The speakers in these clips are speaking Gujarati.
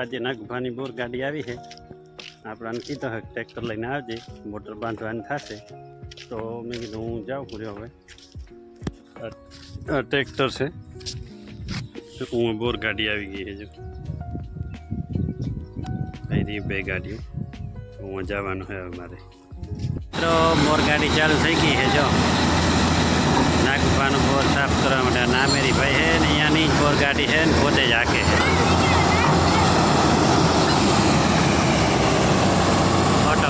આજે નાગભાની બોર ગાડી આવી છે. આપણાને કીધો હક ટ્રેક્ટર લઈને આવજે, મોટર બાંધવાની થશે. તો મેં કીધું હું જાઉં પૂર્યો હવે. ટ્રેક્ટર છે. હું બોર ગાડી આવી ગઈ છે અહીંથી બે ગાડીઓ. હું જવાનું છે હવે મારે. મિત્રો મોર ગાડી ચાલુ થઈ ગઈ છે જો. નાગભાનું બોર સાફ કરવા માટે નામેરી ભાઈ છે ને અહીંયાની બોર ગાડી છે ને પોતે જ હાકે છે ઓટોમેટિક ઓટોમેટિક ગાડી છે જો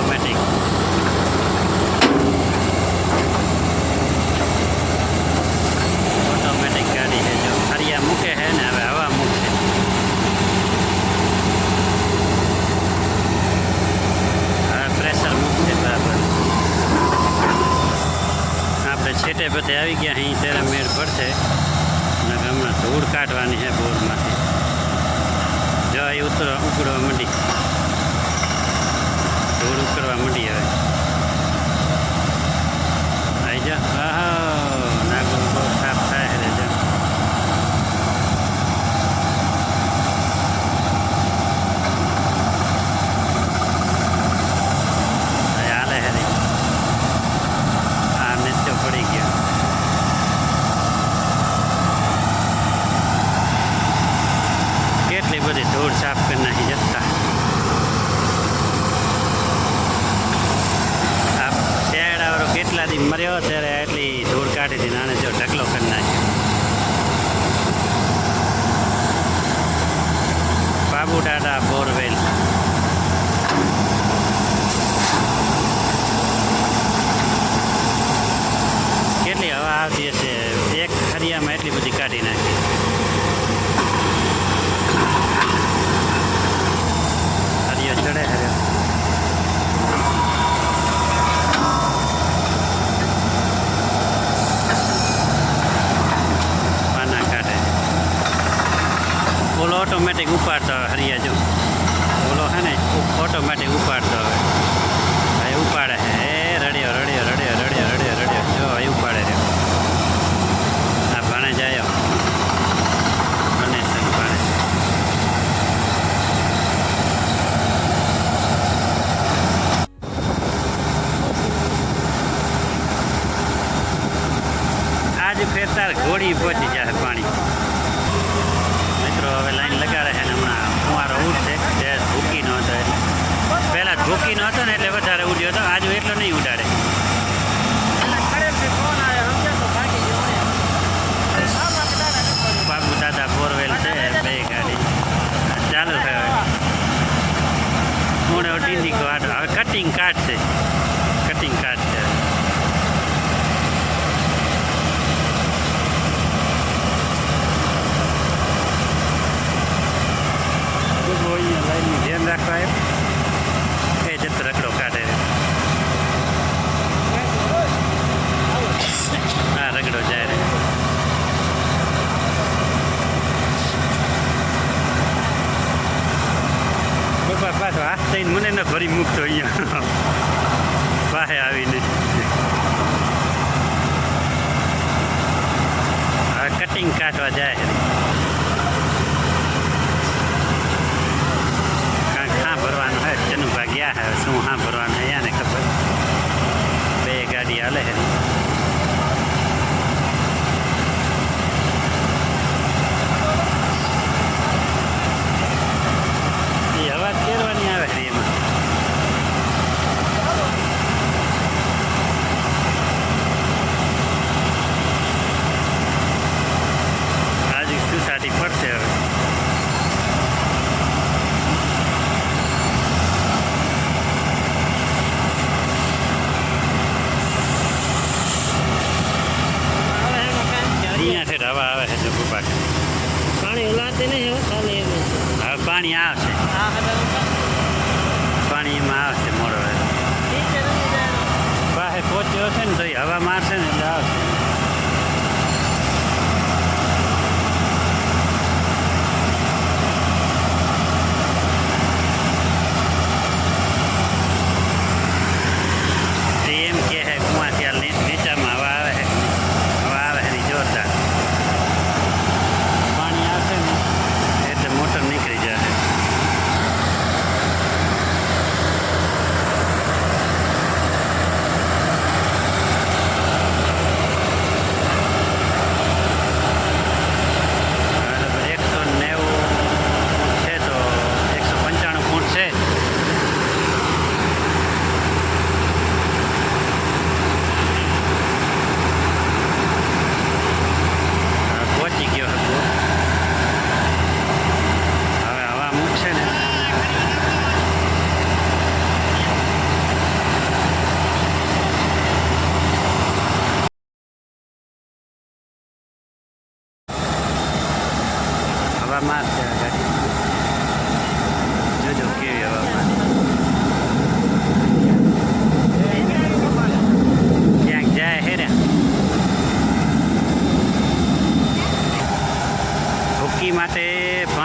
ફરિયા મૂકે છે ને હવે હવા મૂકશે હવે પ્રેશર મૂકશે બરાબર આપણે છેટે બધે આવી ગયા અહીં ત્યારે મેળ પડશે અને હમણાં ધૂળ કાઢવાની છે બોરમાંથી જો અહીં ઉતરવા ઉકળવા માંડી ધૂળ કરવા માંડી હવે આવી જા આહો નાગર બહુ સાફ થાય છે જો અહીં હાલે હરી આ નીચે પડી ગયો કેટલી બધી ધૂળ સાફ કરી નાખી જતા આ દી મર્યો ત્યારે એટલી ધૂળ કાઢી હતી નાને જો ઢગલો કરી નાખ્યો. બાબુ ટાટા બોરવેલ કેટલી હવા આવતી હશે એક ખરિયામાં એટલી બધી કાઢી નાખી હરિયો ચડે હરિયો પાના કાઢે ઓલો ઓટોમેટિક ઉપાડતો હવે હરિયા જો. ઓલો હે ને ઓટોમેટિક ઉપાડતો હવે હવે ઉપાડે હે. એ રડ્યો રડ્યો રડ્યો રડ્યો રડ્યો રડ્યો. જો હવે ઉપાડે રહ્યો. આ ભાણે જાય. ઉપાડે આજ ફેરતાર ઘોડી પહોંચી જશે પાણી. હવે લાઈન લગાડે છે ને હમણાં કુંવારો ઉઠશે જે ઝૂકીનો હતો એટલે પહેલાં ન હતો ને એટલે વધારે ઉડ્યો હતો આજુ એટલો નહીં ઉડાડે બાબુ દાદા બોરવેલ છે બે ગાડી ચાલુ છે હવે મોડે ટીંડી કાઢ હવે કટિંગ કાઢશે કટિંગ કાઢશે બહુ અહીંયા લાઈનનું ધ્યાન રાખવા આવ્યો એ જતો રગડો કાઢે હા રગડો જાય રે પપ્પા પાછો હાથ થઈને મને ન ભરી મૂકતો અહીંયા. પાસે આવીને. કટિંગ કાઢવા જાય છે કાંઈક હા ભરવાનું હે ચનુભા ગયા હે શું હા ભરવાનું હે યાને ખબર બે ગાડી હાલે હે એ અવાજ કેરવાની આવે છે એમાં આજે સુસાટી પડશે હવે અહીંયા છે હવા આવે છે જો કૃપા પાણી ઉલાતે નહીં હવે ખાલી એમ જ. હવે પાણી આવશે. પાણીમાં આવશે મોડો પાસે પહોંચ્યો છે ને તો હવા મારશે ને એટલે આવશે તે એમ કે હે કુવાથી હાલ ની- નીચામાં હવા આવે છે હવા આવે છે જોરદાર પાણી આવશે ને એટલે મોટર નીકળી જશે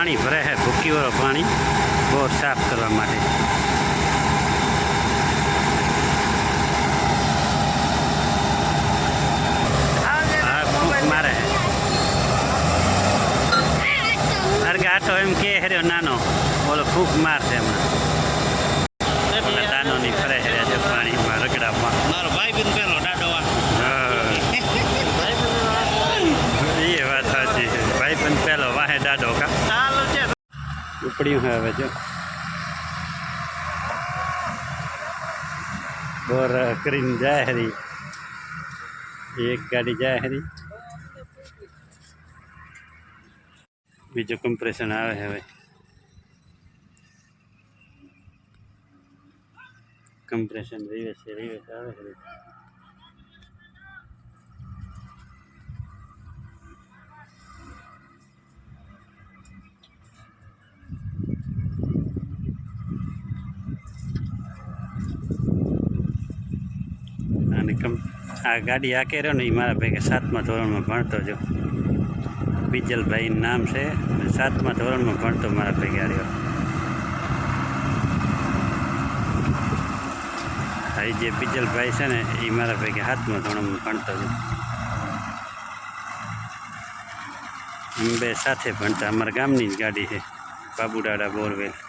કરો પાણી બોર સાફ કરવા માટે. મારે અરે આટો એમ કે હેર્યો નાનો, ઓલો ફૂંક મારશે હમણાં ઓલા દાનો ની ફરે હેર્યા છે પાણીમાં રગડામાં મારો ભાઈ બિન પેલો દાડો હા એ વાત સાચી છે ભાઈ પણ પેલો વાહે દાડો કા ચાલો છે ઉપડ્યું છે હવે જો. બોર કરીને જાય હરી. એક ગાડી જાય હરી. બીજું કમ્પ્રેશન આવે છે હવે. કમ્પ્રેશન રિવેસ રિવેસ આવે છે. આ ગાડી આ કર્યો ને એ મારા કે સાતમા ધોરણમાં ભણતો જો. બીજલભાઈ નામ છે સાતમા ધોરણમાં ભણતો મારા ભાઈ ગાડીઓ એ જે બીજલભાઈ છે ને એ મારા ભેગે સાતમા ધોરણમાં ભણતો છે અમે બે સાથે ભણતા. અમારા ગામની જ ગાડી છે. બાબુડાડા બોરવેલ.